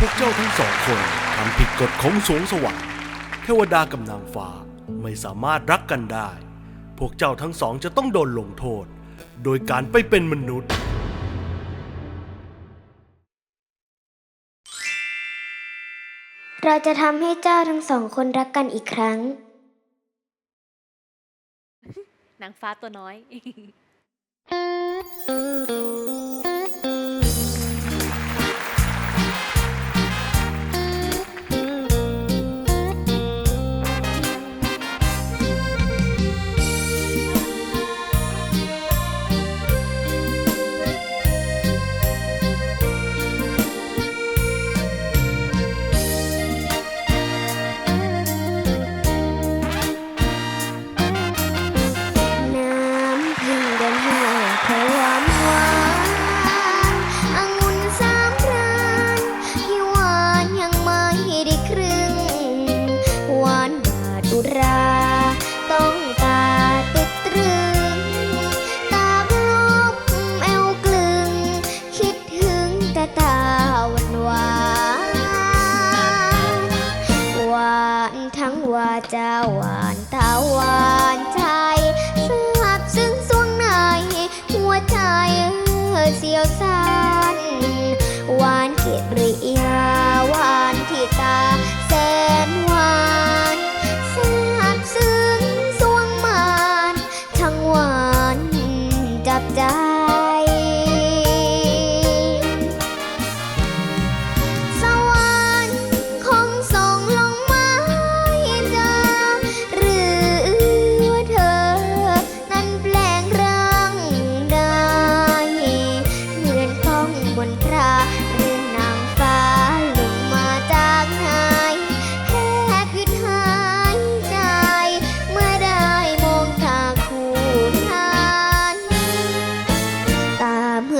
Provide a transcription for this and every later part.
พวกเจ้าทั้งสองคนทำผิดกฎของสวงสวรรค์เทวดากับนางฟ้าไม่สามารถรักกันได้ พวกเจ้าทั้งสองจะต้องโดนลงโทษ โดยการไปเป็นมนุษย์ เราจะทำให้เจ้าทั้งสองคนรักกันอีกครั้ง นางฟ้าตัวน้อย จะหวานตาหวานใจซาบซึ้งสวงในหัวใจเสียวส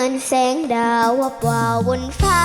อนแสงดาววับวาวบนฟ้า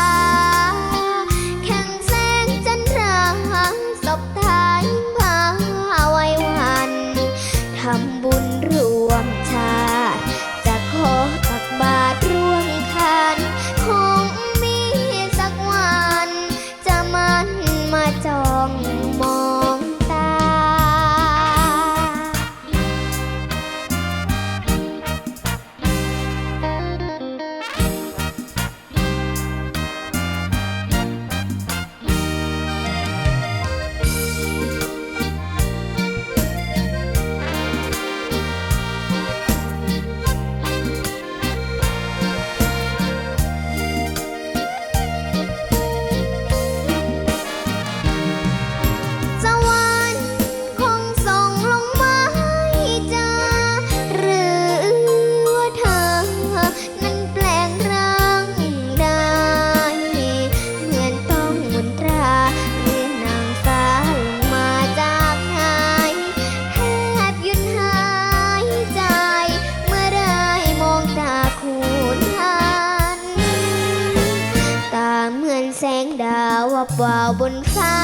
าวาบวาวบนฟ้า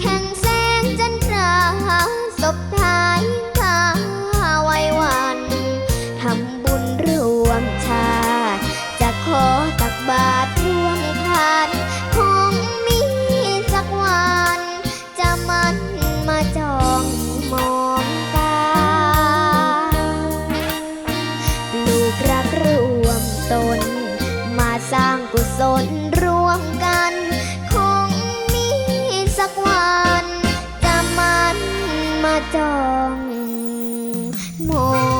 แข่งแสงจันทราสบทาย จ้องมอง